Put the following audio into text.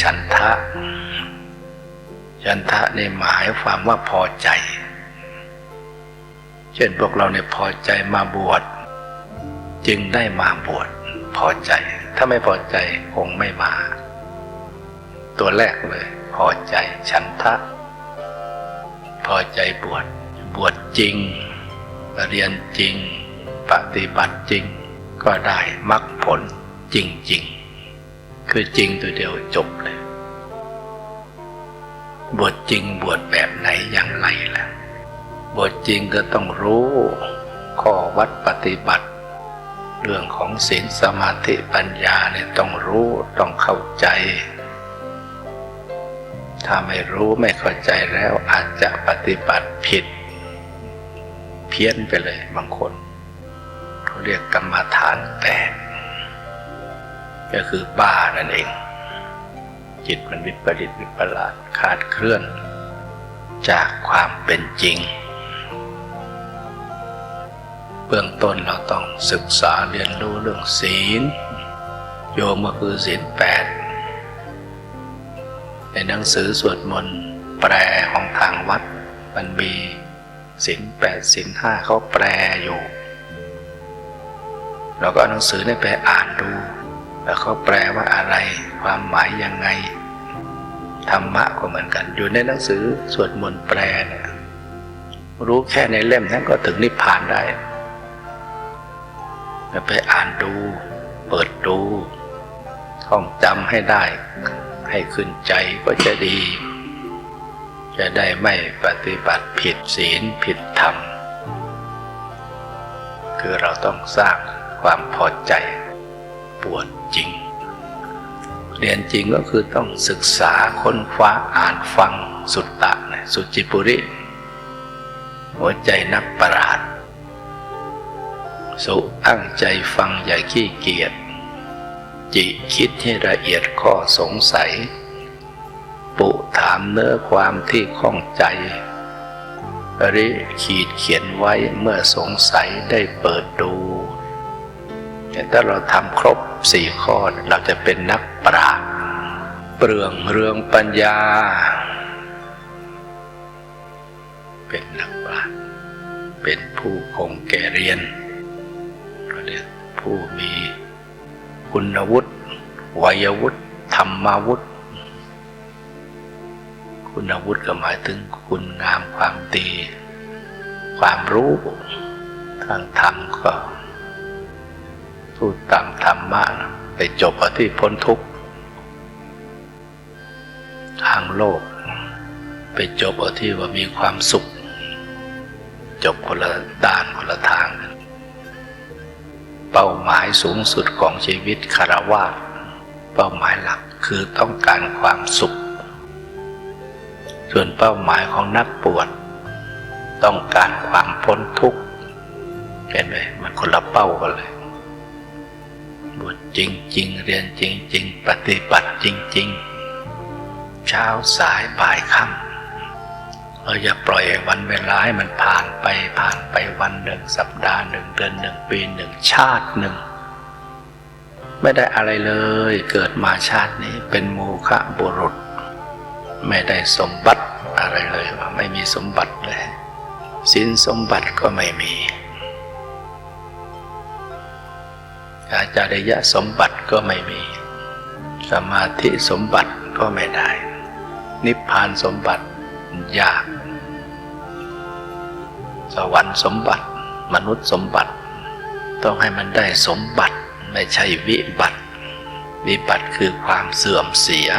ฉันทะ ฉันทะในหมายความว่าพอใจ เช่นพวกเราเนี่ยพอใจมาบวชจึงได้มาบวชพอใจ ถ้าไม่พอใจคงไม่มา ตัวแรกเลย พอใจฉันทะ พอใจบวชบวชจริง เรียนจริง ปฏิบัติจริง ก็ได้มรรคผลจริง ๆ คือจริงตัวเดียวจบ บวชจริงบวชแบบไหนอย่างไรล่ะ บวชจริงก็ต้องรู้ ข้อวัดปฏิบัติ เรื่องของศีลสมาธิปัญญาเนี่ยต้องรู้ต้องเข้าใจ ถ้าไม่รู้ไม่เข้าใจแล้วอาจจะปฏิบัติผิด เพี้ยนไปเลยบางคนเขาเรียกกรรมฐานแตกก็คือบ้านั่นเอง จิตมันวิปริตวิปลาสขาดเคลื่อน จากความเป็นจริง เบื้องต้นเราต้องศึกษาเรียนรู้เรื่องศีล โยมก็คือศีลแปดในหนังสือสวดมนต์แปลของทางวัด มันมีศีลแปดศีลห้าเขาแปลอยู่ เราก็เอาหนังสือนี่ไปอ่านดู แล้วเขาแปลว่าอะไรความหมายยังไง ธรรมะก็เหมือนกัน อยู่ในหนังสือสวดมนต์แปลเนี่ยรู้แค่ในเล่มนั้นก็ถึงนิพพานได้ไปอ่านดู เปิดดูท่องจำให้ได้ ให้ขึ้นใจก็จะดี จะได้ไม่ปฏิบัติผิดศีลผิดธรรม คือเราต้องสร้างความพอใจ ปวดจริง เรียนจริงก็คือต้องศึกษาค้นคว้าอ่านฟังสุตตะนะสุจิปุริ หัวใจนักปราชญ์สุตั้งใจฟังอย่าขี้เกียจจิคิดให้ละเอียดข้อสงสัย ปุถามเนื้อความที่ข้องใจริขีดเขียนไว้เมื่อสงสัยได้เปิดดู ถ้าเราทำครบสี่ข้อ เราจะเป็นนักปราชญ์เปลืองเรืองปัญญา เป็นนักปราชญ์เป็นผู้คงแก่เรียนก็เรียกผู้มีคุณวุฒิวัยวุฒิธรรมวุฒิคุณวุฒิก็หมายถึงคุณงามความดี ความรู้ทางธรรมก็ พูดตามธรรมะไปจบเอาที่พ้นทุกข์ทางโลก ไปจบเอาที่ว่ามีความสุข จบคนละด้านคนละทาง เป้าหมายสูงสุดของชีวิตคารวะเป้าหมายหลักคือต้องการความสุข ส่วนเป้าหมายของนักปวดต้องการความพ้นทุกข์เห็นไหมมันคนละเป้ากันเลย วชจริง ๆ เรียนจริง ๆ ปฏิบัติจริง ๆ เช้าสายบ่ายค่ำเราอย่าปล่อยวันเวลาให้มันผ่านไปผ่านไปวันหนึ่งสัปดาห์หนึ่งเดือนหนึ่งปีหนึ่งชาติหนึ่ง ไม่ได้อะไรเลยเกิดมาชาตินี้เป็นโมฆะบุรุษ ไม่ได้สมบัติอะไรเลยว่าไม่มีสมบัติเลยสินสมบัติก็ไม่มี อาจาริยสมบัติก็ไม่มี สมาธิสมบัติก็ไม่ได้ นิพพานสมบัติยาก สวรรค์สมบัติ มนุษย์สมบัติ ต้องให้มันได้สมบัติไม่ใช่วิบัติ วิบัติคือความเสื่อมเสีย